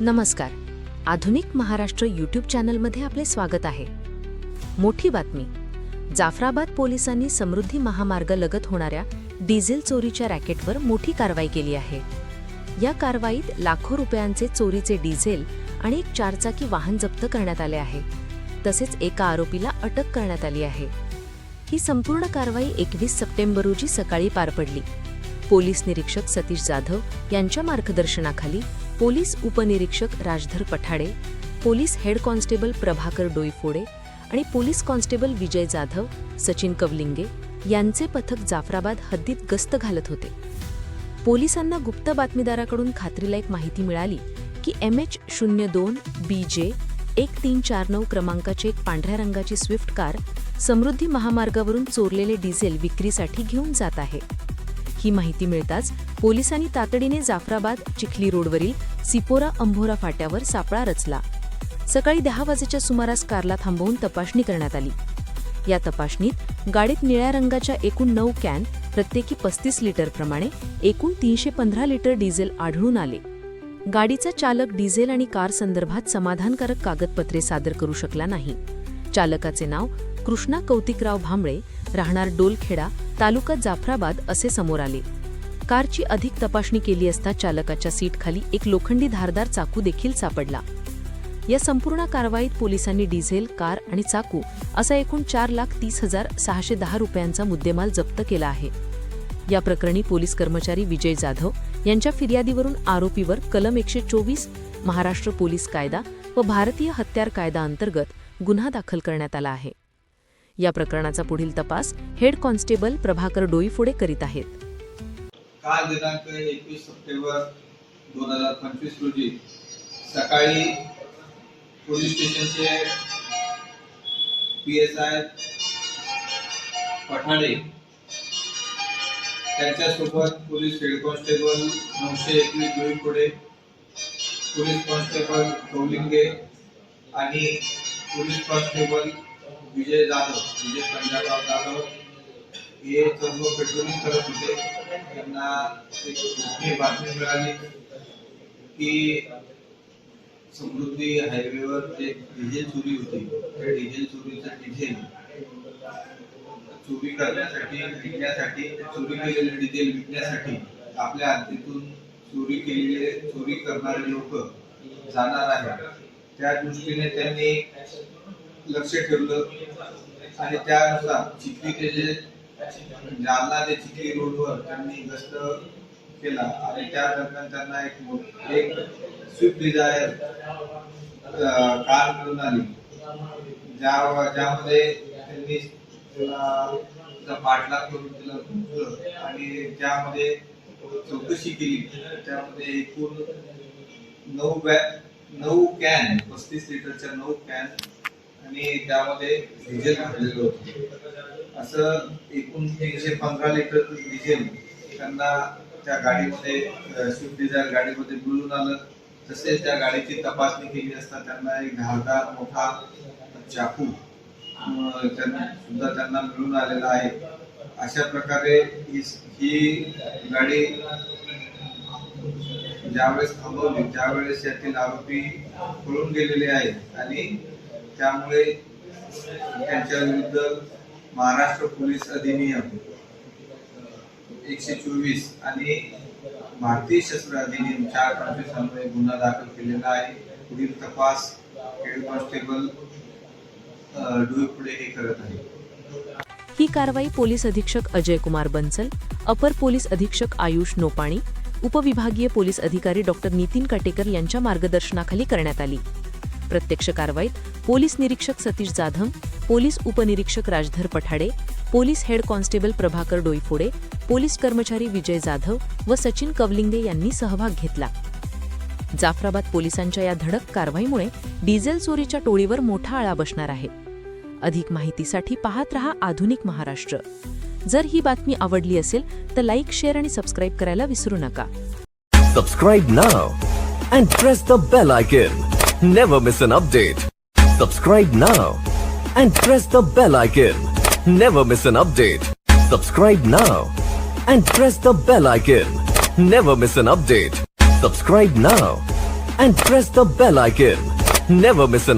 नमस्कार. आधुनिक महाराष्ट्र यूट्यूब चॅनलमध्ये आपले स्वागत आहे. मोठी बातमी. जाफराबाद पोलिसांनी समृद्धी महामार्ग लगत होणाऱ्या डिझेल चोरीच्या रॅकेटवर मोठी कारवाई केली आहे. या कारवाईत लाखो रुपयांचे चोरीचे डिझेल आणि एक चारचाकी वाहन जप्त करण्यात आले आहे. तसेच एका आरोपीला अटक करण्यात आली आहे. ही संपूर्ण कारवाई एकवीस सप्टेंबर रोजी सकाळी पार पडली. पोलीस निरीक्षक सतीश जाधव यांच्या मार्गदर्शनाखाली पोलीस उपनिरीक्षक Rajdhar Pathade police head constable Prabhakar Doiphode आणि पोलीस कॉन्स्टेबल विजय जाधव सचिन कवलिंगे यांचे पथक जाफराबाद हद्दीत गस्त घालत होते. पोलिसांना गुप्त बातमीदाराकडून खात्रीलायक माहिती मिळाली की एम एच शून्य दोन बी जे एक तीन चार नऊ क्रमांकाची एक पांढऱ्या रंगाची स्विफ्ट कार समृद्धी महामार्गावरून चोरलेले डिझेल विक्रीसाठी घेऊन जात आहे. ही माहिती मिळताच पोलिसांनी तातडीने जाफराबाद चिखली रोडवरील सिपोरा अंभोरा फाट्यावर सापळा रचला. सकाळी दहा वाजेच्या सुमारास कारला थांबवून तपासणी करण्यात आली. या तपासणीत गाडीत निळ्या रंगाच्या एकूण नऊ कॅन प्रत्येकी पस्तीस लिटर प्रमाणे एकूण तीनशे पंधरा लिटर डिझेल आढळून आले. गाडीचा चालक डिझेल आणि कार संदर्भात समाधानकारक कागदपत्रे सादर करू शकला नाही. चालकाचे नाव कृष्णा कौतिकराव भांबळे राहणार डोलखेडा तालुका जाफराबाद असे समोर आले. कारची अधिक तपासणी केली असता चालकाच्या सीटखाली एक लोखंडी धारदार चाकू देखील सापडला. या संपूर्ण कारवाईत पोलिसांनी डिझेल कार आणि चाकू असा एकूण चार लाख तीस हजार सहाशे दहा रुपयांचा मुद्देमाल जप्त केला आहे. या प्रकरणी पोलीस कर्मचारी विजय जाधव यांच्या फिर्यादीवरून आरोपीवर कलम एकशे चोवीस महाराष्ट्र पोलीस कायदा व भारतीय हत्यार कायदा अंतर्गत गुन्हा दाखल करण्यात आला आहे. या प्रकरणाचा पुढील तपास हेड कॉन्स्टेबल प्रभाकर डोईफोडे करीत आहेत. काल दिनांक एकवीस सप्टेंबर दोन हजार पंचवीस रोजी सकाळी पोलीस स्टेशनचे पी एस आय पठाडे त्यांच्यासोबत पोलीस हेड कॉन्स्टेबल नऊशे एकवीस डोईफोडे पोलीस कॉन्स्टेबल कौलिंगे आणि पोलीस कॉन्स्टेबल विजय जाधव विजय पंजाबराव जाधव हे सर्व पेट्रोलिंग करत होते. त्यांना एक बातमी मिळाली की समृद्धी हायवेवर जे डिझेल चोरी होती त्या डिझेल चोरीचं डिझेल चोरी करण्यासाठी विकण्यासाठी चोरी केलेले डिझेल विकण्यासाठी आपल्या हद्दीतून चोरी केलेले चोरी करणारे लोक जाणार आहेत. त्या दृष्टीने त्यांनी लक्ष ठेवलं आणि त्यानुसार चिखलीचे जे म्हणजे जालना ते चिखली रोडवर त्यांनी गस्त केला आणि त्या दरम्यान त्यांना एक एक स्विफ्ट डिझायर कार मिळून आली. ज्या ज्यामध्ये त्यांनी तिला पाठलाग करून तिला गुंतलं आणि त्यामध्ये चौकशी केली. त्यामध्ये एकूण नऊ बॅग नऊ कॅन पस्तीस लिटरच्या नऊ कॅन आणि त्यामध्ये डिझेल घातलेलं होतं. असं एकूण तीनशे पंधरा लिटर डिझेल त्यांना त्या गाडीमध्ये स्विफ्ट डिझायर गाडीमध्ये मिळून आलं. तसेच त्या गाडीची तपासणी केली असता त्यांना एक धारदार मोठा चाकू त्यांना सुद्धा त्यांना मिळून आलेला आहे. अशा प्रकारे ही गाडी ज्यावेळेस थांबवली त्यावेळेस यातील आरोपी पळून गेलेले आहेत. आणि त्यामुळे त्यांच्या विरुद्ध महाराष्ट्र पोलीस अधिनियम एकशे चोवीस आणि भारतीय शस्त्र अधिनियम चार पंचवीस अन्वये गुन्हा दाखल केलेला आहे. पुढील तपास हेड कॉन्स्टेबल अं, डोईपुढे हे करत आहे. ही कारवाई पोलीस अधीक्षक अजय कुमार बन्सल अपर पोलीस अधीक्षक आयुष नोपाणी उपविभागीय पोलीस अधिकारी डॉक्टर नितीन काटेकर यांच्या मार्गदर्शनाखाली करण्यात आली. प्रत्यक्ष कारवाईत पोलीस निरीक्षक सतीश जाधव पोलीस उपनिरीक्षक Rajdhar Pathade police head constable Prabhakar Doiphode police कर्मचारी विजय जाधव व सचिन कवलिंगे यांनी सहभाग घेतला. जाफराबाद पोलिसांच्या या धडक कारवाईमुळे डिझेल चोरीच्या टोळीवर मोठा आळा बसणार आहे. अधिक माहितीसाठी पाहत रहा आधुनिक महाराष्ट्र. जर ही बातमी आवडली असेल तर लाईक शेअर आणि सबस्क्राईब करायला विसरू नका Subscribe now and press the bell icon. Never miss an update. Subscribe now and press the bell icon. Never miss an update. Subscribe now and press the bell icon. Never miss an update. Subscribe now and press the bell icon. Never miss an